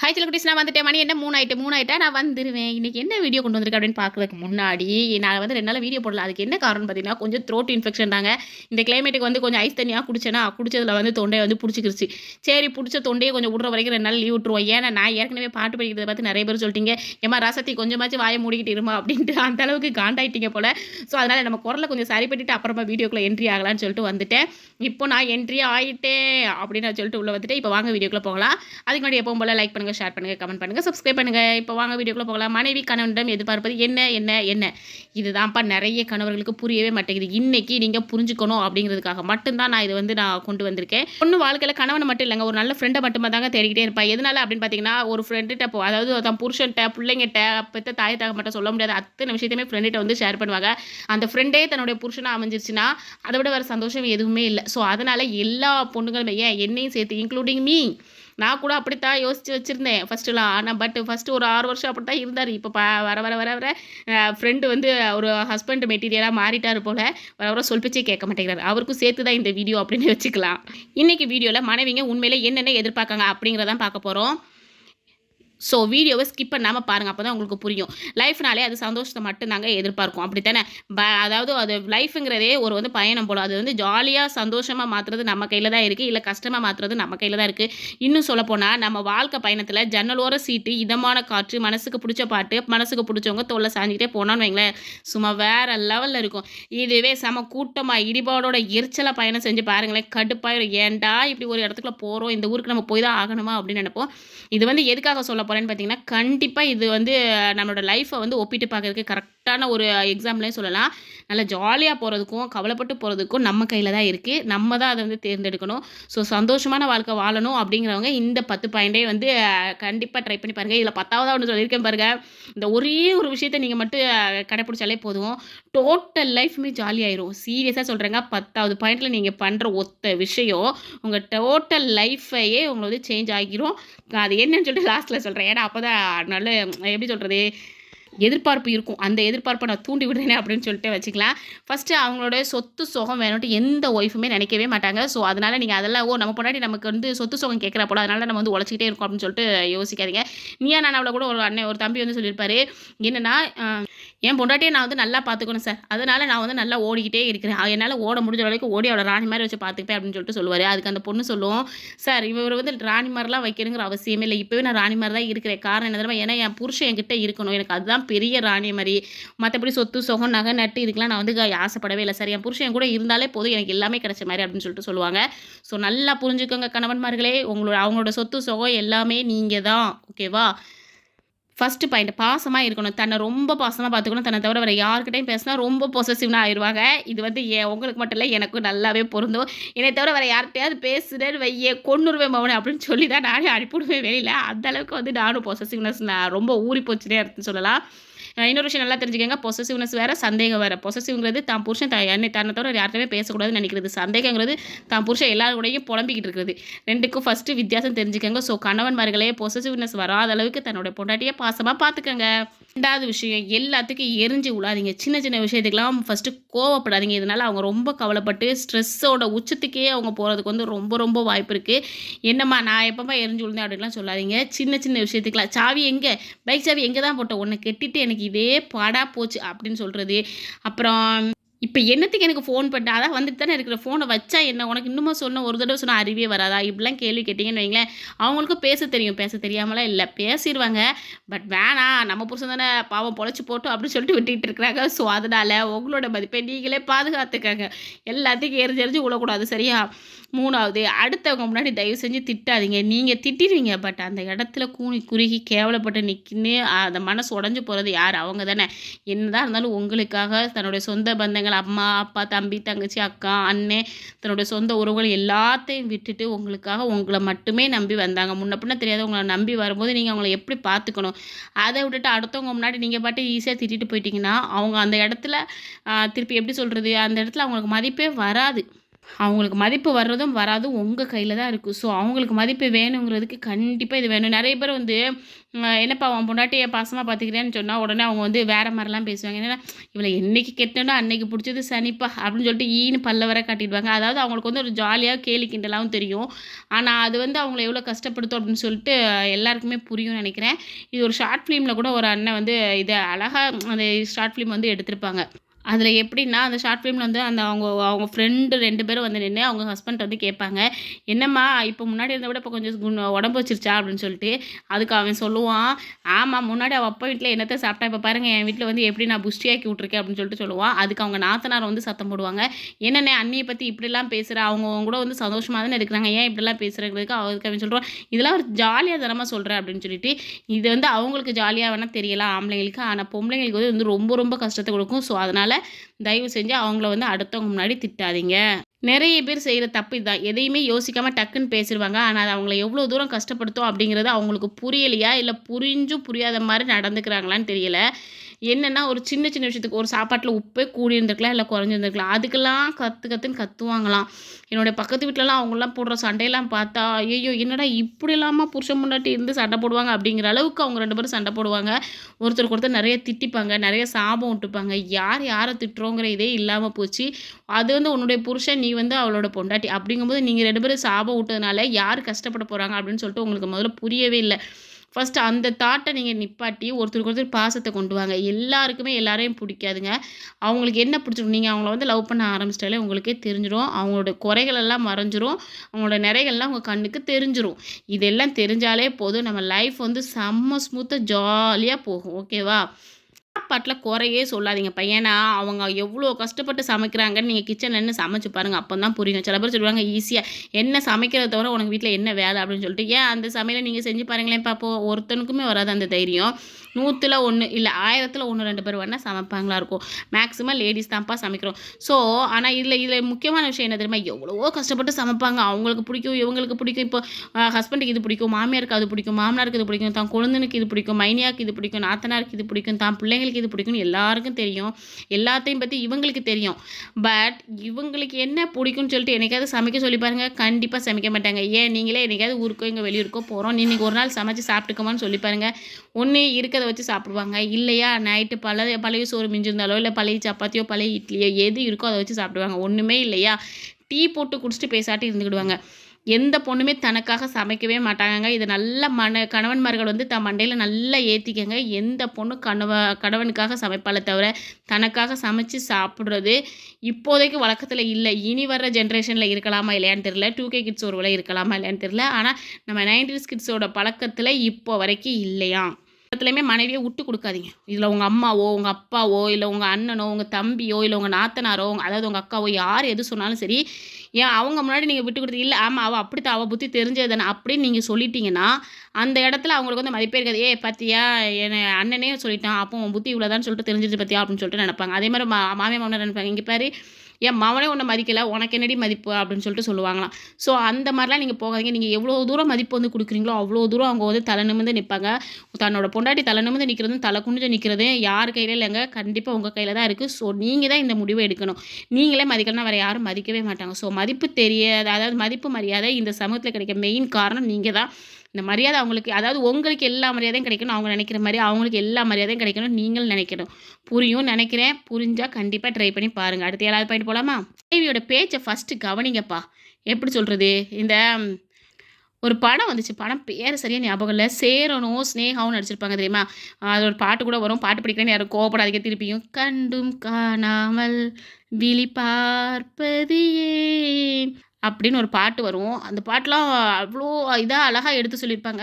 Hi குட்டீஸ் நான் வந்துட்டேன். மணி என்ன? மூணு ஆயிட்டு மூணு ஆயிட்டா நான் வந்துடுவேன் இன்னைக்கு என்ன வீடியோ கொண்டு வந்திருக்கேன் அப்படின்னு பார்க்கறதுக்கு முன்னாடி நான் வந்து ரெண்டு நாள் வீடியோ போடல. அதுக்கு என்ன காரணம் பார்த்தீங்கன்னா கொஞ்சம் த்ரோட் இன்ஃபெக்ஷன் தாங்க. இந்த கிளைமேட்டுக்கு வந்து கொஞ்சம் ஐஸ் தண்ணியாக குடிச்சேன்னா குடிச்சதுல வந்து தொண்டையை வந்து பிடிச்சிக்கிருச்சு. சரி பிடிச்ச தொண்டையை கொஞ்சம் விட்ற வரைக்கும் ரெண்டு நாள் லீவ் விட்டுருவோம். ஏன்னா நான் ஏற்கனவே பாட்டு படிக்கிறத பார்த்து நிறைய பேர் சொல்லிட்டீங்க. ஏமா ரசத்தி கொஞ்சமாச்சும் வாயை மூடிக்கிட்டு இருமா அப்படின்ட்டு அந்த அளவுக்கு காண்டாயிட்டீங்க போல. ஸோ அதனால் நம்ம குரலை கொஞ்சம் சரி பண்ணிட்டு அப்புறமா வீடியோக்குள்ளே என்ட்ரி ஆகலாம்னு சொல்லிட்டு வந்துட்டேன். இப்போ நான் என்ட்ரி ஆகிட்டேன் அப்படின்னு சொல்லிட்டு உள்ளே வந்துட்டு இப்போ வாங்க வீடியோக்குள்ளே போகலாம். அதுக்கு முன்னாடி எப்பவும் போல லைக் பண்ணுங்கள் ஷேர் பண்ணுங்கள் கமெண்ட் பண்ணுங்கள் சப்ஸ்கிரைப் பண்ணுங்கள் இப்போ வாங்க வீடியோக்குள்ளே போகலாம். மனைவி கணவனிடம் எதிர்பார்ப்பது என்ன என்ன என்ன? இதுதான்ப்பா நிறைய கணவர்களுக்கு புரியவே மாட்டேங்குது. இன்னைக்கு நீங்கள் புரிஞ்சுக்கணும் அப்படிங்கிறதுக்காக மட்டும்தான் நான் இது வந்து நான் கொண்டு வந்திருக்கேன். ஒன்றும் வாழ்க்கையில் கணவனை மட்டும் இல்லைங்க. ஒரு நல்ல ஃப்ரெண்டை மட்டுமே தாங்க தேடிக்கிட்டே இருப்பேன் எதனால அப்படின்னு பார்த்தீங்கன்னா ஒரு ஃப்ரெண்டுகிட்ட போ அதாவது தன் புருஷன்கிட்ட பிள்ளைங்கிட்ட பெற்ற தாய் தக மட்டும் சொல்ல முடியாது அத்தனை விஷயத்தையுமே ஃப்ரெண்டுகிட்ட வந்து ஷேர் பண்ணுவாங்க. அந்த ஃப்ரெண்டே தன்னுடைய புருஷனாக அமைஞ்சிருச்சுன்னா அதை விட வேறு சந்தோஷம் எதுவுமே இல்லை. ஸோ அதனால் எல்லா பொண்ணுங்களுமே ஏன் என்னையும் சேர்த்து இன்க்ளூடிங் மீ நான் கூட அப்படித்தான் யோசித்து வச்சுருந்தேன் ஃபஸ்ட்டுலாம் ஆனால் பட் ஃபஸ்ட்டு ஒரு ஆறு வருஷம் அப்படி தான் இருந்தார். இப்போ ப வர வர வர வர ஃப்ரெண்டு வந்து ஒரு ஹஸ்பண்ட் மெட்டீரியலாக மாறிட்டார் போல். வர வர சொல் பேச்சே கேட்க மாட்டேங்கிறார். அவருக்கும் சேர்த்து தான் இந்த வீடியோ அப்படின்னு வச்சுக்கலாம். இன்றைக்கி வீடியோவில் மனைவிங்க உண்மையிலே என்னென்ன எதிர்பார்க்காங்க அப்படிங்கிறதான் பார்க்க போகிறோம் ஸோ வீடியோவை ஸ்கிப் பண்ணாமல் பாருங்கள் அப்போ தான் உங்களுக்கு புரியும். லைஃப்னாலே அது சந்தோஷத்தை மட்டும்தாங்க எதிர்பார்க்கும். அப்படி தானே ப அதாவது அது லைஃப்ங்கிறதே ஒரு வந்து பயணம் போல். அது வந்து ஜாலியாக சந்தோஷமாக மாற்றுறது நம்ம கையில் தான் இருக்குது இல்லை கஷ்டமாக மாற்றுறது நம்ம கையில் தான் இருக்குது இன்னும் சொல்லப்போனால் நம்ம வாழ்க்கை பயணத்தில் ஜன்னலோர சீட்டு இதமான காற்று மனசுக்கு பிடிச்ச பாட்டு மனசுக்கு பிடிச்சவங்க தொல்லை சாஞ்சிக்கிட்டே போனான்னு வைங்களேன். சும்மா வேறு லெவலில் இருக்கும். இதுவே செம கூட்டமாக இடிபாடோட எரிச்சலாக பயணம் செஞ்சு பாருங்களேன். கடுப்பாயிரும். ஏன்டா இப்படி ஒரு இடத்துக்குள்ள போகிறோம் இந்த ஊருக்கு நம்ம போய் தான் ஆகணுமா? அப்படின்னு நினைப்போம். இது வந்து எதுக்காக சொல்ல போகிறேன்னு பார்த்தீங்கன்னா கண்டிப்பாக இது வந்து நம்மளோட லைஃப்பை வந்து ஒப்பிட்டு பார்க்கறதுக்கு கரெக்ட் கரெக்டான ஒரு எக்ஸாம்லேயே சொல்லலாம். நல்லா ஜாலியாக போகிறதுக்கும் கவலைப்பட்டு போகிறதுக்கும் நம்ம கையில் தான் இருக்குது நம்ம தான் அதை வந்து தேர்ந்தெடுக்கணும். ஸோ சந்தோஷமான வாழ்க்கை வாழணும் அப்படிங்கிறவங்க இந்த பத்து பாயிண்டே வந்து கண்டிப்பாக ட்ரை பண்ணி பாருங்கள் இதில் பத்தாவது ஒன்று சொல்லியிருக்கேன் பாருங்கள் இந்த ஒரே ஒரு விஷயத்தை நீங்கள் மட்டும் கடைப்பிடிச்சாலே போதும். டோட்டல் லைஃப்மே ஜாலியாயிரும் சீரியஸாக சொல்கிறேங்க பத்தாவது பாயிண்டில் நீங்கள் பண்ணுற ஒத்த விஷயம் உங்கள் டோட்டல் லைஃப்பையே உங்களை வந்து சேஞ்ச் ஆகிரும் அது என்னன்னு சொல்லிட்டு லாஸ்ட்டில் சொல்கிறேன் ஏன்னா அப்போ தான் நல்ல எப்படி சொல்கிறது எதிர்பார்ப்பு இருக்கும். அந்த எதிர்பார்ப்பை நான் தூண்டி விடுறேனே அப்படின்னு சொல்லிட்டு வச்சுக்கலாம். ஃபஸ்ட்டு அவங்களோட சொத்து சுகம் வேணும்ட்டு எந்த ஒய்ஃபுமே நினைக்கவே மாட்டாங்க. ஸோ அதனால் நீங்கள் அதெல்லாம் ஓ நம்ம பொண்டாட்டி நமக்கு வந்து சொத்து சுகம் கேட்குற போல அதனால் நம்ம வந்து உழைச்சிக்கிட்டே இருக்கோம் அப்படின்னு சொல்லிட்டு யோசிக்காதீங்க. நீயா நான் அவளை கூட ஒரு அண்ணன் ஒரு தம்பி வந்து சொல்லியிருப்பாரு. என்னென்னா என் பொண்டாட்டியை நான் வந்து நல்லா பார்த்துக்கணும் சார். அதனால் நான் வந்து நல்லா ஓடிக்கிட்டே இருக்கிறேன். என்னால் ஓட முடிஞ்ச அளவுக்கு ஓடி அவளை ராணி மாதிரி வச்சு பார்த்துப்பேன் அப்படின்னு சொல்லிட்டு சொல்லுவார். அதுக்கு அந்த பொண்ணு சொல்லுவோம் சார் இவர் வந்து ராணி மாதிரிலாம் வைக்கணுங்கிற அவசியமே இல்லை. இப்போவே நான் ராணி மாதிரி தான் இருக்கிறேன். காரணம் என்ன தெரியுமா ஏன்னா என் புருஷன் என்கிட்ட இருக்கணும். எனக்கு அதுதான் பெரிய ராணி மாதிரி. மற்றபடி சொத்து சொகம் நகை நட்டு இதுக்கெலாம் நான் வந்து ஆசைப்படவே இல்லை. சரி என் புருஷன் கூட இருந்தாலே போதும். எனக்கு எல்லாமே கிடைச்ச மாதிரி அப்படின்னு சொல்லிட்டு சொல்லுவாங்க. ஸோ நல்லா புரிஞ்சுக்கோங்க கணவன்மார்களே. உங்களோட அவங்களோட சொத்து சொகம் எல்லாமே நீங்கள் தான் ஓகேவா ஃபஸ்ட்டு பாயிண்ட் பாசமாக இருக்கணும். தன்னை ரொம்ப பாசமாக பார்த்துக்கணும். தன்னை தவிர வேறு யார்கிட்டையும் பேசினா ரொம்ப பொசசிவ்னா ஆயிடுவாங்க. இது வந்து ஏன் உங்களுக்கு மட்டும் இல்லை எனக்கும் நல்லாவே பொருந்தும். என்னை தவிர வேறு யார்கிட்டையாவது பேசுகிறேன்னு வையே கொண்டுருவேன் மவனே அப்படின்னு சொல்லி தான் நானே அனுப்பிவிடுவேன் வெளியில். அந்தளவுக்கு வந்து நானும் பொசசிவ்னஸ் நான் ரொம்ப ஊறி போச்சுனே சொல்லலாம். இன்னொரு விஷயம் நல்லா தெரிஞ்சுக்கங்க. பொசசிவ்னஸ் வேறு சந்தேகம் வேறு. பொசசிவ்ங்கிறது தான் புருஷன் த என்னை தன்னை தவிர யார்கிட்டமே பேசக்கூடாதுன்னு நினைக்கிறது. சந்தேகங்கிறது தான் புருஷன் எல்லாரும் புலம்பிக்கிட்டு இருக்குது. ரெண்டுக்கும் ஃபஸ்ட்டு வித்தியாசம் தெரிஞ்சுக்கங்க. ஸோ கணவன்மார்களே பொசசிவ்னஸ் வராத அளவுக்கு தன்னோட பொண்டாட்டியை பாசமாக பார்த்துக்கங்க ரெண்டாவது விஷயம் எல்லாத்துக்கும் எரிஞ்சு விழாதீங்க. சின்ன சின்ன விஷயத்துக்கெல்லாம் ஃபஸ்ட்டு கோவப்படாதீங்க. இதனால் அவங்க ரொம்ப கவலைப்பட்டு ஸ்ட்ரெஸ்ஸோட உச்சத்துக்கே அவங்க போகிறதுக்கு வந்து ரொம்ப ரொம்ப வாய்ப்பு இருக்குது என்னம்மா நான் எப்போம்மா எரிஞ்சு விழுந்தேன் அப்படின்லாம் சொல்லாதீங்க. சின்ன சின்ன விஷயத்துக்கெலாம் சாவி எங்கே? பைக் சாவி எங்கே தான் போட்டோம் ஒன்று கெட்டிட்டு எனக்கு இதே பாடாக போச்சு அப்படின்னு சொல்கிறது அப்புறம் இப்போ என்னத்துக்கு எனக்கு ஃபோன் பண்ண அதான் வந்துட்டு தானே இருக்கிற ஃபோனை வச்சா என்ன? உனக்கு இன்னுமா சொன்ன ஒரு தடவை சொன்னால் அறிவே வராதா? இப்படிலாம் கேள்வி கேட்டிங்கன்னு வைங்களேன். அவங்களுக்கும் பேச தெரியும். பேச தெரியாமலாம் இல்லை. பேசிடுவாங்க பட் வேணாம் நம்ம புருஷன் தானே பாவம் பொழைச்சி போட்டோம் அப்படின்னு சொல்லிட்டு விட்டுக்கிட்டு இருக்கிறாங்க. ஸோ அதனால் உங்களோட மதிப்பை நீங்களே பாதுகாத்துக்காங்க. எல்லாத்துக்கும் எரிஞ்சு எரிஞ்சு விடக்கூடாது சரியா? மூணாவது அடுத்தவங்க முன்னாடி தயவு செஞ்சு திட்டாதீங்க. நீங்கள் திட்டிடுவீங்க. பட் அந்த இடத்துல கூணி குறுகி கேவலப்பட்டு நிற்கின்னு அந்த மனசு உடஞ்சி போகிறது யார்? அவங்க தானே. என்னதான் இருந்தாலும் உங்களுக்காக தன்னுடைய சொந்த பந்தங்கள் அம்மா அப்பா தம்பி தங்கச்சி அக்கா அண்ணன் தன்னுடைய சொந்த உறவுகள் எல்லாத்தையும் விட்டுட்டு உங்களுக்காக உங்களை மட்டுமே நம்பி வந்தாங்க. முன்ன பின்ன தெரியாத உங்களை நம்பி வரும்போது நீங்கள் அவங்கள எப்படி பார்த்துக்கணும்? அதை விட்டுட்டு அடுத்தவங்க முன்னாடி நீங்கள் பாட்டு ஈஸியாக திட்டிட்டு போயிட்டீங்கன்னா அவங்க அந்த இடத்துல திருப்பி எப்படி சொல்கிறது அந்த இடத்துல அவங்களுக்கு மதிப்பே வராது. அவங்களுக்கு மதிப்பு வர்றதும் வராதும் உங்கள் கையில் தான் இருக்குது ஸோ அவங்களுக்கு மதிப்பு வேணுங்கிறதுக்கு கண்டிப்பாக இது வேணும். நிறைய பேர் வந்து என்னப்பா அவன் பொண்டாட்டியை பாசமாக பார்த்துக்கிறேன்னு சொன்னால் உடனே அவங்க வந்து வேறு மாதிரிலாம் பேசுவாங்க. என்னென்னா இவளை என்றைக்கு கெட்டனோ அன்னைக்கு பிடிச்சது சனிப்பா அப்படின்னு சொல்லிட்டு ஈன்னு பல்ல வர காட்டிடுவாங்க. அதாவது அவங்களுக்கு வந்து ஒரு ஜாலியாக கேலி கிண்டலாகவும் தெரியும். ஆனால் அது வந்து அவங்கள எவ்வளோ கஷ்டப்படுத்தும் அப்படின்னு சொல்லிட்டு எல்லாருக்குமே புரியும்னு நினைக்கிறேன். இது ஒரு ஷார்ட் ஃபிலிமில் கூட ஒரு அண்ணன் வந்து இதை அழகாக அந்த ஷார்ட் ஃபிலிம் வந்து எடுத்திருப்பாங்க. அதில் எப்படின்னா அந்த ஷார்ட் ஃபிலிமில் வந்து அந்த அவங்க அவங்க ஃப்ரெண்டு ரெண்டு பேரும் வந்து நின்று அவங்க ஹஸ்பண்ட் வந்து கேட்பாங்க என்னம்மா இப்போ முன்னாடி இருந்த விட இப்போ கொஞ்சம் உடம்பு வச்சிருச்சா? அப்படின்னு சொல்லிட்டு அதுக்கு அவன் சொல்லுவான் ஆமாம் முன்னாடி அவள் அப்பா வீட்டில் என்னத்தை சாப்பிட்டா? இப்போ பாருங்கள் என் வீட்டில் வந்து எப்படி நான் புஷ்டியாக்கி விட்ருக்கேன் அப்படின்னு சொல்லிட்டு சொல்லுவான். அதுக்கு அவங்க நாத்தனார் வந்து சத்தம் போடுவாங்க என்னென்ன அண்ணியை பற்றி இப்படிலாம் பேசுகிற அவங்க கூட வந்து சந்தோஷமாக தானே இருக்கிறாங்க ஏன் இப்படிலாம் பேசுகிறதுக்கு அவருக்கு அவன் சொல்கிறான் இதெல்லாம் ஒரு ஜாலியாக தனமாக சொல்கிறேன் அப்படின்னு சொல்லிட்டு இது வந்து அவங்களுக்கு ஜாலியாக வேணால் தெரியலாம் ஆம்பளைங்களுக்கு. ஆனால் பொம்பளைங்களுக்கு வந்து ரொம்ப ரொம்ப கஷ்டத்தை கொடுக்கும். ஸோ அதனால் தயவு செஞ்சு அவங்கள வந்து அடுத்தவங்க முன்னாடி திட்டாதீங்க. நிறைய பேர் செய்கிற தப்பு இதுதான் எதையுமே யோசிக்காமல் டக்குன்னு பேசிடுவாங்க ஆனால் அது அவங்கள எவ்வளோ தூரம் கஷ்டப்படுத்தும் அப்படிங்கிறது அவங்களுக்கு புரியலையா? இல்லை புரிஞ்சும் புரியாத மாதிரி நடந்துக்கிறாங்களான்னு தெரியல. என்னென்னா ஒரு சின்ன சின்ன விஷயத்துக்கு ஒரு சாப்பாட்டில் உப்பே கூடி இருந்திருக்கலாம் இல்லை குறைஞ்சிருந்துருக்கலாம். அதுக்கெல்லாம் கற்று கற்றுன்னு கற்றுவாங்களாம் என்னுடைய பக்கத்து வீட்டிலலாம் அவங்களாம் போடுற சண்டையெல்லாம் பார்த்தா ஐயோ என்னடா இப்படி இல்லாமல் புருஷன் முன்னாடி இருந்து சண்டை போடுவாங்க அப்படிங்கிற அளவுக்கு அவங்க ரெண்டு பேரும் சண்டை போடுவாங்க. ஒருத்தருக்கு ஒருத்தர் நிறைய திட்டிப்பாங்க நிறைய சாபம் விட்டுப்பாங்க யார் யாரை திட்டுறோங்கிற இதே இல்லாமல் போச்சு. அது வந்து உன்னுடைய புருஷன் நீ வந்து அவளோட பொண்டாட்டி. அப்படிங்கும்போது நீங்கள் ரெண்டு பேரும் சாபம் விட்டதுனால யார் கஷ்டப்பட போகிறாங்க அப்படின்னு சொல்லிட்டு உங்களுக்கு முதல்ல புரியவே இல்லை. ஃபஸ்ட்டு அந்த தாட்டை நீங்கள் நிப்பாட்டி ஒருத்தருக்கு ஒருத்தர் பாசத்தை கொண்டு வாங்க. எல்லாருக்குமே எல்லாரையும் பிடிக்காதுங்க. அவங்களுக்கு என்ன பிடிச்சிருக்கும்? நீங்கள் அவங்கள வந்து லவ் பண்ண ஆரம்பிச்சிட்டாலே உங்களுக்கே தெரிஞ்சிடும் அவங்களோட குறைகளெல்லாம் மறைஞ்சிரும். அவங்களோட நிறைகள்லாம் உங்கள் கண்ணுக்கு தெரிஞ்சிரும். இதெல்லாம் தெரிஞ்சாலே போதும். நம்ம லைஃப் வந்து செம்ம ஸ்மூத்தாக ஜாலியாக போகும். ஓகேவா சாப்பாட்டில் குறையே சொல்லாதீங்க பையனா. அவங்க எவ்வளோ கஷ்டப்பட்டு சமைக்கிறாங்கன்னு நீங்கள் கிச்சனில் என்ன சமைச்சு பாருங்கள் அப்போ தான் புரியும். சில பேர் சொல்லுவாங்க ஈஸியாக என்ன சமைக்கிறத தவிர உனக்கு வீட்டில் என்ன வேலை? அப்படின்னு சொல்லிட்டு. ஏன் அந்த சமையலை நீங்கள் செஞ்சு பாருங்களேன் பார்ப்போம் ஒருத்தனுக்குமே வராது அந்த தைரியம். நூற்றில் ஒன்று இல்லை ஆயிரத்தில் ஒன்று ரெண்டு பேர் வேணால் சமைப்பாங்களா இருக்கும். மேக்ஸிமம் லேடிஸ் தான்ப்பா சமைக்கிறோம். ஸோ ஆனால் இதில் இதில் முக்கியமான விஷயம் என்ன தெரியுமா? எவ்வளவோ கஷ்டப்பட்டு சமைப்பாங்க. அவங்களுக்கு பிடிக்கும் இவங்களுக்கு பிடிக்கும். இப்போ ஹஸ்பண்டுக்கு இது பிடிக்கும் மாமியாருக்கு அது பிடிக்கும் மாமனாருக்கு இது பிடிக்கும் தான் குழந்தைனுக்கு இது பிடிக்கும் மைனியாக்கு இது பிடிக்கும் நாத்தனாருக்கு இது பிடிக்கும் தான் பிள்ளைங்க பிள்ளைங்களுக்கு இது பிடிக்கும்னு எல்லாருக்கும் தெரியும். எல்லாத்தையும் பற்றி இவங்களுக்கு தெரியும். பட் இவங்களுக்கு என்ன பிடிக்கும்னு சொல்லிட்டு என்னைக்காவது சமைக்க சொல்லி பாருங்கள் கண்டிப்பாக சமைக்க மாட்டாங்க. ஏன்? நீங்களே என்னைக்காவது ஊருக்கோ இங்கே வெளியூருக்கோ போகிறோம் இன்றைக்கி ஒரு நாள் சமைச்சு சாப்பிட்டுக்கோமான்னு சொல்லி பாருங்கள் ஒன்று இருக்கிறத வச்சு சாப்பிடுவாங்க. இல்லையா? நைட்டு பழைய பழைய சோறு மிஞ்சிருந்தாலோ இல்லை பழைய சப்பாத்தியோ பழைய இட்லியோ எது இருக்கோ அதை வச்சு சாப்பிடுவாங்க. ஒன்றுமே இல்லையா? டீ போட்டு குடிச்சிட்டு பேசாட்டி இருந்துக்கிடுவாங்க எந்த பொண்ணுமே தனக்காக சமைக்கவே மாட்டாங்க இதை நல்ல மன கணவன்மார்கள் வந்து த மண்டையில் நல்லா ஏற்றிக்கங்க எந்த பொண்ணு கணவ கணவனுக்காக சமைப்பால தவிர தனக்காக சமைச்சு சாப்பிட்றது இப்போதைக்கு வழக்கத்தில் இல்லை. இனி வர்ற ஜென்ரேஷனில் இருக்கலாமா இல்லையான்னு தெரில டூ கே கிட்ஸ் ஒரு விலை இருக்கலாமா இல்லையான்னு தெரில ஆனால் நம்ம நைன்டிஸ் கிட்ஸோட பழக்கத்தில் இப்போ வரைக்கும் இல்லையா இடத்துலையுமே மனைவியை விட்டு கொடுக்காதீங்க. இதில் உங்கள் அம்மாவோ உங்கள் அப்பாவோ இல்லை உங்கள் அண்ணனோ உங்கள் தம்பியோ இல்லை உங்கள் நாத்தனாரோ அதாவது உங்கள் அக்காவோ யார் எது சொன்னாலும் சரி ஏன் அவங்க முன்னாடி நீங்கள் விட்டு கொடுத்து இல்லை ஆமாம் அவள் அப்படி அவள் புத்தி தெரிஞ்சது தானே அப்படின்னு நீங்கள் சொல்லிட்டீங்கன்னா அந்த இடத்துல அவங்களுக்கு வந்து மதிப்பே இருக்காது. ஏ பார்த்தியா என் அண்ணனே சொல்லிட்டான் அப்போ உன் புத்தி இவ்வளோதான்னு சொல்லிட்டு தெரிஞ்சிருச்சு பார்த்தியா அப்படின்னு சொல்லிட்டு நினைப்பாங்க. அதே மாதிரி மா மாமியா மாமனார் நினைப்பாங்க. இங்கே பாரு என் மவனே உன்னை மதிக்கலை உனக்கு என்னடி மதிப்பு அப்படின்னு சொல்லிட்டு சொல்லுவாங்களாம். ஸோ அந்த மாதிரிலாம் நீங்கள் போகாதீங்க. நீங்கள் எவ்வளோ தூரம் மதிப்பு வந்து கொடுக்குறீங்களோ அவ்வளோ தூரம் அவங்க வந்து தலை நிமிந்து நிற்பாங்க தன்னோட பொண்டாட்டி தலை நிமிந்து நிற்கிறதும் தலை குனிஞ்சு நிற்கிறது யார் கையில் இல்லைங்க? கண்டிப்பாக உங்கள் கையில் தான் இருக்குது ஸோ நீங்கள் தான் இந்த முடிவை எடுக்கணும். நீங்களே மதிக்கலன்னா வேறு யாரும் மதிக்கவே மாட்டாங்க. ஸோ மதிப்பு தெரியாத அதாவது மதிப்பு மரியாதை இந்த சமூகத்தில் கிடைக்க மெயின் காரணம் நீங்கள் தான். இந்த மரியாதை அவங்களுக்கு அதாவது உங்களுக்கு எல்லா மரியாதையும் கிடைக்கணும் அவங்க நினைக்கிற மாதிரி அவங்களுக்கு எல்லா மரியாதையும் கிடைக்கணும் நீங்களும் நினைக்கணும். புரியும் நினைக்கிறேன். புரிஞ்சால் கண்டிப்பாக ட்ரை பண்ணி பாருங்கள் அடுத்து ஏழாவது பாயிண்ட் போகலாமா தேவியோட பேச்சை ஃபஸ்ட்டு கவனிங்கப்பா. எப்படி சொல்கிறது இந்த ஒரு படம் வந்துச்சு. படம் பேர் சரியாக ஞாபகம் இல்லை. சேரனும் ஸ்னேகாவும் நடிச்சிருப்பாங்க தெரியுமா? அது ஒரு பாட்டு கூட வரும். பாட்டு பிடிக்கிறேன்னு யாரும் கோபப்படாதீங்க திருப்பியும் கண்டும் காணாமல் விழி பார்ப்பது ஏன்? அப்படின்னு ஒரு பாட்டு வரும். அந்த பாட்டெலாம் அவ்வளோ இதாக அழகாக எடுத்து சொல்லியிருப்பாங்க.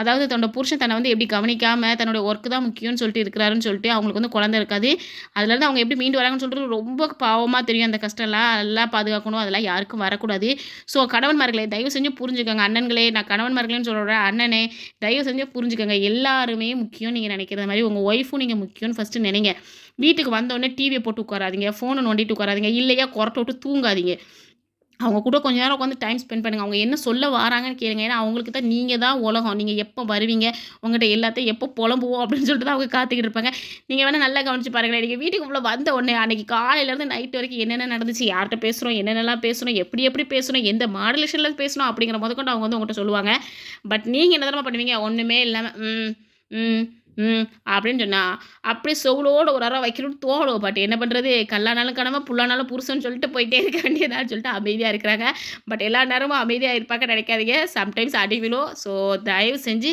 அதாவது தன்னோட புருஷன் தன்னை வந்து எப்படி கவனிக்காமல் தன்னோட ஒர்க்கு தான் முக்கியம்னு சொல்லிட்டு இருக்கிறாருன்னு சொல்லிட்டு அவங்களுக்கு வந்து குழந்தை இருக்காது. அதுலேருந்து அவங்க எப்படி மீண்டு வராங்கன்னு சொல்லிட்டு ரொம்ப பாவமாக தெரியும். அந்த கஷ்டம்லாம் எல்லாம் பாதுகாக்கணும். அதெல்லாம் யாருக்கும் வரக்கூடாது. ஸோ கணவன்மார்களே தயவு செஞ்சு புரிஞ்சுக்கோங்க. அண்ணன்களே நான் கணவன்மார்களேன்னு சொல்கிறேன் அண்ணனே தயவு செஞ்சு புரிஞ்சுக்கோங்க. எல்லாருமே முக்கியம் நீங்கள் நினைக்கிற மாதிரி உங்கள் ஒய்ஃபும் நீங்கள் முக்கியம்னு ஃபஸ்ட்டு நினைங்க. வீட்டுக்கு வந்தோடனே டிவியை போட்டு உட்காராதீங்க. ஃபோனை நோண்டிட்டு உட்காராதீங்க. இல்லையா குரட்டை விட்டு தூங்காதீங்க. அவங்க கூட கொஞ்ச நேரம் உட்காந்து டைம் ஸ்பெண்ட் பண்ணுங்கள் அவங்க என்ன சொல்ல வராங்கன்னு கேளுங்க. ஏன்னா அவங்களுக்கு தான் நீங்கள் தான் உலகம். நீங்கள் எப்போ வருவீங்க? உங்கள்கிட்ட எல்லாத்தையும் எப்போ புலம்புவோம் அப்படின்னு சொல்லிட்டு தான் அவங்க காத்துக்கிட்டு இருப்பாங்க. நீங்கள் வேணால் நல்லா கவனிச்சு பாருங்களேன். நீங்கள் வீட்டுக்கு உள்ள வந்த உடனே அன்றைக்கி காலையிலேருந்து நைட் வரைக்கும் என்னென்ன நடந்துச்சு யார்கிட்ட பேசுகிறோம் என்னென்னலாம் பேசணும் எப்படி எப்படி பேசணும் எந்த மாடுலேஷனில் பேசணும் அப்படிங்கிற முதற்கொண்டு அவங்க வந்து உங்கள்கிட்ட சொல்லுவாங்க. பட் நீங்கள் என்ன தரமா பண்ணுவீங்க? ஒன்றுமே இல்லாமல் ம் ம் ம் அப்படின்னு சொன்னா அப்படியே செவுளோட ஒரு அறம் வைக்கணும்னு தோணும் பட் என்ன பண்ணுறது கல்லானாலும் கடமை புல்லானாலும் புருஷன்னு சொல்லிட்டு போயிட்டே இருக்க வேண்டியதான்னு சொல்லிட்டு அமைதியாக இருக்கிறாங்க. பட் எல்லா நேரமும் அமைதியாக இருப்பாங்க நினைக்காதீங்க. சம்டைம்ஸ் அடிவிலும் ஸோ தயவு செஞ்சு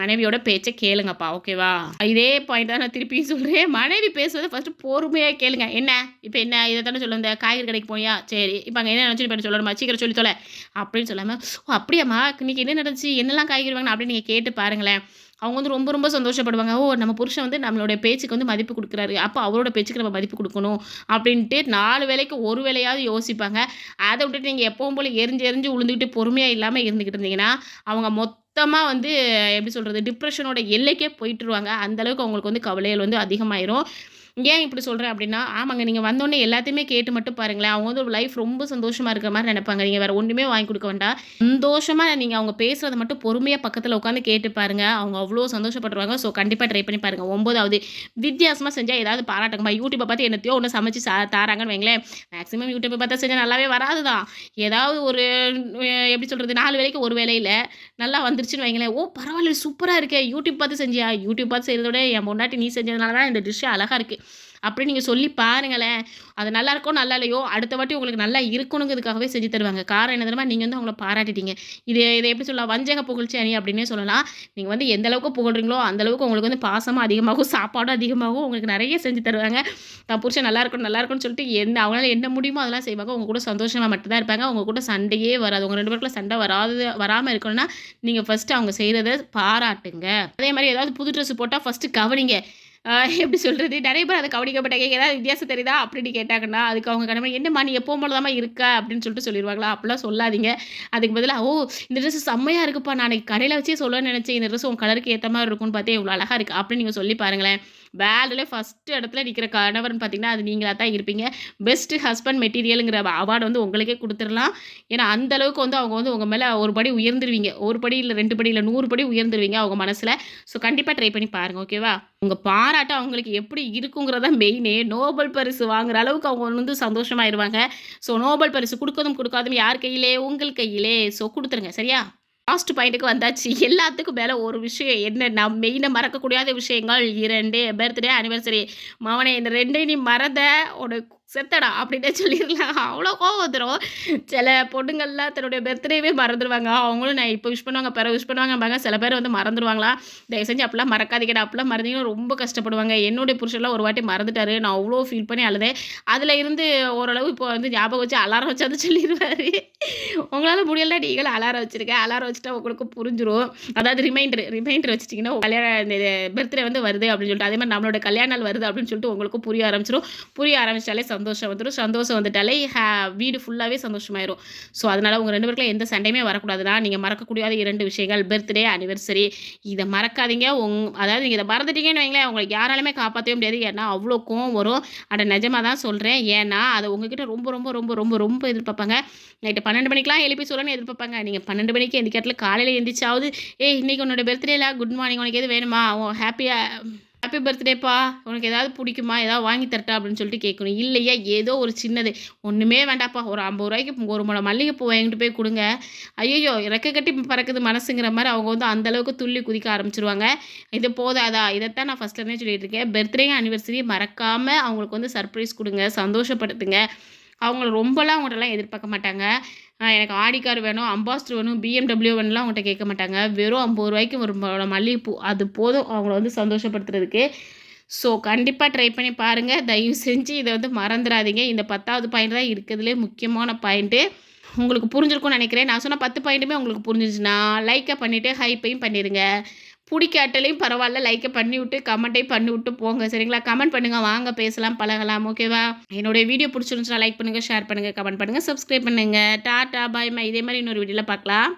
மனைவியோட பேச்சை கேளுங்கப்பா ஓகேவா இதே பாயிண்ட் தான் நான் திருப்பியும் சொல்கிறேன் மனைவி பேசுவதை ஃபஸ்ட்டு பொறுமையாக கேளுங்க. என்ன? இப்போ என்ன? இதை தானே சொல்ல இந்த காய்கறி கடைக்கு போனியா? சரி இப்போ அங்கே என்ன நினச்சி இப்போ சொல்லணுமா? சீக்கிரம் சொல்லி தொலை. அப்படின்னு சொல்லாமல் ஓ அப்படியாம்மா? இன்னைக்கு என்ன நடந்துச்சு? என்னெல்லாம் காய்கறி வாங்கினா? அப்படின்னு நீங்கள் கேட்டு பாருங்களேன். அவங்க வந்து ரொம்ப ரொம்ப சந்தோஷப்படுவாங்க. ஓ நம்ம புருஷன் வந்து நம்மளுடைய பேச்சுக்கு வந்து மதிப்பு கொடுக்குறாரு. அப்போ அவரோட பேச்சுக்கு நம்ம மதிப்பு கொடுக்கணும் அப்படின்ட்டு நாலு வேலைக்கு ஒரு வேலையாவது யோசிப்பாங்க. அதை விட்டுட்டு நீங்கள் எப்பவும் போல் எரிஞ்சு எரிஞ்சு உளுந்துக்கிட்டு பொறுமையாக இல்லாமல் இருந்துக்கிட்டு இருந்தீங்கன்னா அவங்க மொத்தமாக வந்து எப்படி சொல்கிறது டிப்ரெஷனோட எல்லைக்கே போயிட்டுருவாங்க. அந்தளவுக்கு அவங்களுக்கு வந்து கவலைகள் வந்து அதிகமாயிரும். ஏன் இப்படி சொல்கிறேன் அப்படின்னா ஆமாங்க நீங்கள் வந்தோடனே எல்லாத்தையுமே கேட்டு மட்டும் பாருங்களேன். அவங்க வந்து லைஃப் ரொம்ப சந்தோஷமாக இருக்கிற மாதிரி நினைப்பாங்க. நீங்கள் வேறு ஒன்றுமே வாங்கி கொடுக்க வேண்டாம். சந்தோஷமாக நீங்கள் அவங்க பேசுகிறத மட்டும் பொறுமையாக பக்கத்தில் உட்காந்து கேட்டு பாருங்கள் அவங்க அவ்வளோ சந்தோஷப்படுறாங்க ஸோ கண்டிப்பாக ட்ரை பண்ணி பாருங்கள் ஒம்பதாவது வித்தியாசமாக செஞ்சால் ஏதாவது பாராட்டுங்கம்மா யூடியூப்பை பார்த்து என்னத்தையோ ஒன்று சமைச்சு சா தாராங்கன்னு வைங்களேன். மேக்ஸிமம் யூடியூப்பை பார்த்தா செஞ்சால் நல்லாவே வராது தான் ஏதாவது ஒரு எப்படி சொல்கிறது நாலு வேலைக்கு ஒரு வேலையில் நல்லா வந்துருச்சுன்னு வைங்களேன். ஓ பரவாயில்ல சூப்பராக இருக்கே. யூடியூப் பார்த்து செஞ்சியா? யூடியூப் பார்த்து செய்கிறதோட என் பொண்டாட்டி நீ செஞ்சதுனால தான் இந்த டிஷ்ஷு அழகாக இருக்குது அப்படி நீங்கள் சொல்லி பாருங்களேன். அது நல்லா இருக்கோ நல்லா இல்லையோ அடுத்த வாட்டி உங்களுக்கு நல்லா இருக்கணுங்கிறதுக்காகவே செஞ்சு தருவாங்க. காரணம் என்ன தெரியுமா? நீங்கள் வந்து அவங்கள பாராட்டிட்டீங்க. இது இதை எப்படி சொல்லலாம்? வஞ்சக புகழ்ச்சி அணி அப்படின்னே சொல்லலாம். நீங்கள் வந்து எந்த அளவுக்கு புகழ்றீங்களோ அந்த அளவுக்கு உங்களுக்கு வந்து பாசமாக அதிகமாகும் சாப்பாடும் அதிகமாகும். உங்களுக்கு நிறைய செஞ்சு தருவாங்க. தான் புருஷன் நல்லா இருக்கணும் நல்லா இருக்கும்னு சொல்லிட்டு என்ன அவங்களால என்ன முடியுமோ அதெல்லாம் செய்வாங்க. உங்கள் கூட சந்தோஷமாக மட்டும்தான் இருப்பாங்க. அவங்க கூட சண்டையே வராது. உங்கள் ரெண்டு பேருக்குள்ள சண்டை வராது வராமல் இருக்கணும்னா நீங்கள் ஃபஸ்ட்டு அவங்க செய்கிறத பாராட்டுங்க. அதே மாதிரி ஏதாவது புது ட்ரெஸ் போட்டால் ஃபஸ்ட்டு கவனிங்க. எப்படி சொல்கிறது நிறைய பேர் அதை கவனிக்கப்பட்ட ஏதாவது வித்தியாசம் தெரியுதா? அப்படின்னு கேட்டாங்கன்னா அதுக்கு அவங்க கடமை என்னம்மா நீ எப்போ போலதாம்மா இருக்க? அப்படின்னு சொல்லிட்டு சொல்லிடுவாங்களா? அப்படிலாம் சொல்லாதீங்க. அதுக்கு பதிலாக ஓ இந்த ட்ரெஸ் செம்மையாக இருக்குப்பா. நான் கடையில் வச்சே சொல்ல நினச்சேன். இந்த ட்ரெஸ் உங்கள் கலருக்கு ஏற்ற மாதிரி இருக்கும்னு பார்த்தே இவ்வளோ அழகாக இருக்குது அப்படின்னு நீங்கள் சொல்லி பாருங்களேன். வேர்ல்டுல ஃபஸ்ட்டு இடத்துல நிற்கிற கணவர்னு பார்த்தீங்கன்னா அது நீங்களாக தான் இருப்பீங்க. பெஸ்ட் ஹஸ்பண்ட் மெட்டீரியலுங்கிற அவார்டு வந்து உங்களுக்கே கொடுத்துடலாம். ஏன்னா அந்தளவுக்கு வந்து அவங்க வந்து உங்கள் மேலே ஒரு படி உயர்ந்துருவீங்க. ஒரு படி இல்லை ரெண்டு படி இல்லை நூறு படி உயர்ந்துருவீங்க அவங்க மனசில். ஸோ கண்டிப்பாக ட்ரை பண்ணி பாருங்கள் ஓகேவா உங்கள் பாராட்டு அவங்களுக்கு எப்படி இருக்குங்கிறத மெயினே நோபல் பரிசு வாங்குற அளவுக்கு அவங்க வந்து சந்தோஷமாயிருவாங்க. ஸோ நோபல் பரிசு கொடுக்கதும் கொடுக்காதும் யார் கையிலே? உங்கள் கையிலே. ஸோ கொடுத்துருங்க சரியா? லாஸ்ட் பாயிண்ட்டுக்கு வந்தாச்சு. எல்லாத்துக்கும் மேலே ஒரு விஷயம் என்ன நான் மெயினாக மறக்கக்கூடாத விஷயங்கள் இரண்டு. பர்த்டே அனிவர்சரி மவனே இந்த ரெண்டையும் நீ மறந்த உனக்கு செத்தடா அப்படின்னே சொல்லிடலாம். அவ்வளோ கோவம் வந்துடும் சில பொண்ணுங்கள்லாம் தன்னுடைய பர்த்டேவே மறந்துடுவாங்க அவங்களும் நான் இப்போ விஷ் பண்ணுவாங்க பிற விஷ் பண்ணுவாங்க சில பேர் வந்து மறந்துடுவாங்களா தயவு செஞ்சு அப்படிலாம் மறக்காதீங்கடா அப்படிலாம் மறந்தீங்கன்னா ரொம்ப கஷ்டப்படுவாங்க. என்னுடைய புருஷன்லாம் ஒரு வாட்டி மறந்துட்டாரு. நான் அவ்வளோ ஃபீல் பண்ணி அழுதேன். அதில் இருந்து ஓரளவு இப்போ வந்து ஞாபகம் வச்சு அலாரம் வச்சாது சொல்லிடுவார். உங்களால் முடியல நீங்களும் அலாரம் வச்சுருக்கேன் அலாரம் வச்சுட்டா உங்களுக்கு புரிஞ்சிடும் அதாவது ரிமைண்டர் ரிமைண்டர் வச்சுட்டிங்கன்னா கல்யாணம் இந்த பர்த்டே வந்து வருது அப்படின்னு சொல்லிட்டு அதே மாதிரி நம்மளோட கல்யாண நாள் வருது அப்படின்னு சொல்லிட்டு உங்களுக்கு புரிய ஆரம்பிச்சிடும் புரிய ஆரம்பிச்சாலே சந்தோஷம் வந்துடும். சந்தோஷம் வந்துட்டாலே ஹே வீடு ஃபுல்லாகவே சந்தோஷமாயிரும். ஸோ அதனால் உங்கள் ரெண்டு பேருக்குள்ள எந்த சண்டையுமே வரக்கூடாதுன்னா நீங்கள் மறக்கக்கூடியாத இரண்டு விஷயங்கள். பர்த்டே அனிவர்சரி இதை மறக்காதீங்க. உங் அதாவது நீங்கள் இதை மறந்துட்டீங்கன்னு வைங்களேன் உங்களுக்கு யாராலுமே காப்பாற்றவே முடியாது. ஏன்னா அவ்வளோ கோவம் வரும். அதை நிஜமாக தான் சொல்கிறேன் ஏன்னா அதை உங்ககிட்ட ரொம்ப ரொம்ப ரொம்ப ரொம்ப ரொம்ப எதிர்பார்ப்பாங்க. நைட்டு பன்னெண்டு மணிக்கெலாம் எழுப்பி சொல்லணும்னு எதிர்பார்ப்பாங்க. நீங்கள் பன்னெண்டு மணிக்கு எந்திரிக்கிறதுல காலையில் எந்திரிச்சாவது ஏ இன்றைக்கி உன்னோட பர்த்டேல குட் மார்னிங் உனக்கு எது வேணுமா? ஹாப்பியாக ஹாப்பி பர்த்டேப்பா உனக்கு ஏதாவது பிடிக்குமா? ஏதாவது வாங்கி தரட்டா அப்படின்னு சொல்லிட்டு கேட்கணும் இல்லையா? ஏதோ ஒரு சின்னது. ஒன்றுமே வேண்டாப்பா ஒரு ஐம்பது ரூபாய்க்கு ஒரு முளை மல்லிகைப்பூ வாங்கிட்டு போய் கொடுங்க. ஐயோ இறக்க கட்டி பறக்குது மனசுங்கிற மாதிரி அவங்க வந்து அந்தளவுக்கு துள்ளி குதிக்க ஆரம்பிச்சிருவாங்க. இது போதாதா? இதைத்தான் நான் ஃபஸ்ட்லேருந்தே சொல்லிட்டு இருக்கேன். பர்த்டே அனிவர்சரி மறக்காமல் அவங்களுக்கு வந்து சர்ப்ரைஸ் கொடுங்க. சந்தோஷப்படுத்துங்க. அவங்கள ரொம்பலாம் அவங்கள்ட்டலாம் எதிர்பார்க்க மாட்டாங்க. எனக்கு ஆடி கார் வேணும் அம்பாஸ்டர் வேணும் பிஎம்டபிள்யூ வேணும்லாம் அவங்கள்ட்ட கேட்க மாட்டாங்க. வெறும் ஐம்பது ரூபாய்க்கு ஒரு மல்லிகைப்பூ. அது போதும் அவங்கள வந்து சந்தோஷப்படுத்துறதுக்கு. ஸோ கண்டிப்பாக ட்ரை பண்ணி பாருங்கள் தயவு செஞ்சு இதை வந்து மறந்துடாதீங்க. இந்த பத்தாவது பாயிண்ட் தான் இருக்கிறதுலே முக்கியமான பாயிண்ட்டு உங்களுக்கு புரிஞ்சிருக்கும்னு நினைக்கிறேன். நான் சொன்ன பத்து பாயிண்ட்டுமே உங்களுக்கு புரிஞ்சிச்சுன்னா லைக்கை பண்ணிவிட்டு ஹைப்பையும் பண்ணிடுங்க. பிடிக்காட்டலையும் பரவாயில்ல லைக்கை பண்ணி விட்டு கமெண்ட்டையும் பண்ணி விட்டு போங்க சரிங்களா? கமெண்ட் பண்ணுங்கள் வாங்க பேசலாம் பழகலாம் ஓகேவா என்னுடைய வீடியோ பிடிச்சிருந்துச்சுன்னா லைக் பண்ணுங்கள் ஷேர் பண்ணுங்கள் கமெண்ட் பண்ணுங்கள் சப்ஸ்கிரைப் பண்ணுங்கள் டாட்டா பாய் இதே மாதிரி இன்னொரு வீடியோவில் பார்க்கலாம்.